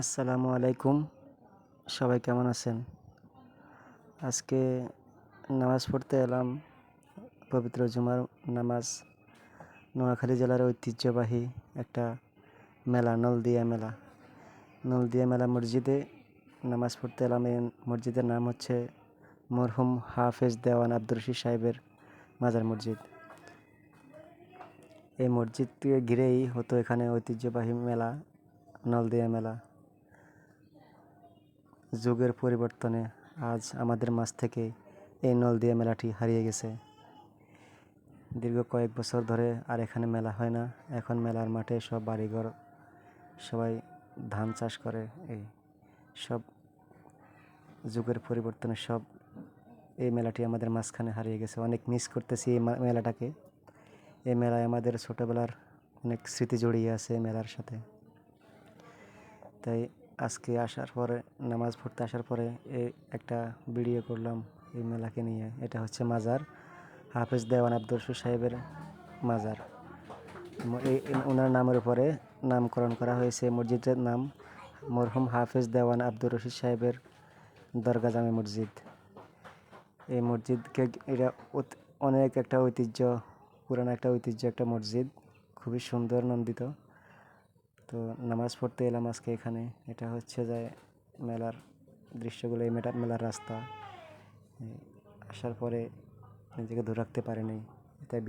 আসসালামু আলাইকুম। সবাই কেমন আছেন? আজকে নামাজ পড়তে এলাম, পবিত্র জুমার নামাজ। নোয়াখালী জেলার ঐতিহ্যবাহী একটা মেলা, নলদিয়া মেলা। নলদিয়া মেলা মসজিদে নামাজ পড়তে এলাম। এই মসজিদের নাম হচ্ছে মরহুম হাফেজ দেওয়ান আব্দুর রশিদ সাহেবের মাজার মসজিদ। এই মসজিদকে ঘিরেই হতো এখানে ঐতিহ্যবাহী মেলা, নলদিয়া মেলা। যুগের পরিবর্তনে আজ আমাদের মাঝ থেকে এই নলদিয়া মেলাটি হারিয়ে গেছে। দীর্ঘ কয়েক বছর ধরে আর এখানে মেলা হয় না। এখন মেলার মাঠে সব বাড়িঘর, সবাই ধান চাষ করে, এই সব যুগের পরিবর্তনে সব এই মেলাটি আমাদের মাঝখানে হারিয়ে গেছে। অনেক মিস করতেছি এই মেলাটাকে। এই মেলায় আমাদের ছোটোবেলার অনেক স্মৃতি জড়িয়ে আছে মেলার সাথে। তাই আজকে আসার পরে, নামাজ পড়তে আসার পরে একটা ভিডিও করলাম এই মেলাকে নিয়ে। এটা হচ্ছে মাজার, হাফেজ দেওয়ান আব্দুল সাহেবের মাজার। এই- ওনার নামের উপরে নামকরণ করা হয়েছে মসজিদের নাম মরহুম হাফেজ দেওয়ান আব্দুর রশিদ সাহেবের দরগা জামে মসজিদ। এই মসজিদকে এটা অনেক একটা ঐতিহ্য, পুরানো একটা ঐতিহ্য, একটা মসজিদ। খুবই সুন্দর, নন্দিত। তো নামাজ পড়তে এলাম আজকে এখানে। এটা হচ্ছে যে মেলার দৃশ্যগুলো, এই মেটা, মেলার রাস্তা। আসার পরে নিজেকে ধরে রাখতে পারেনি। তাই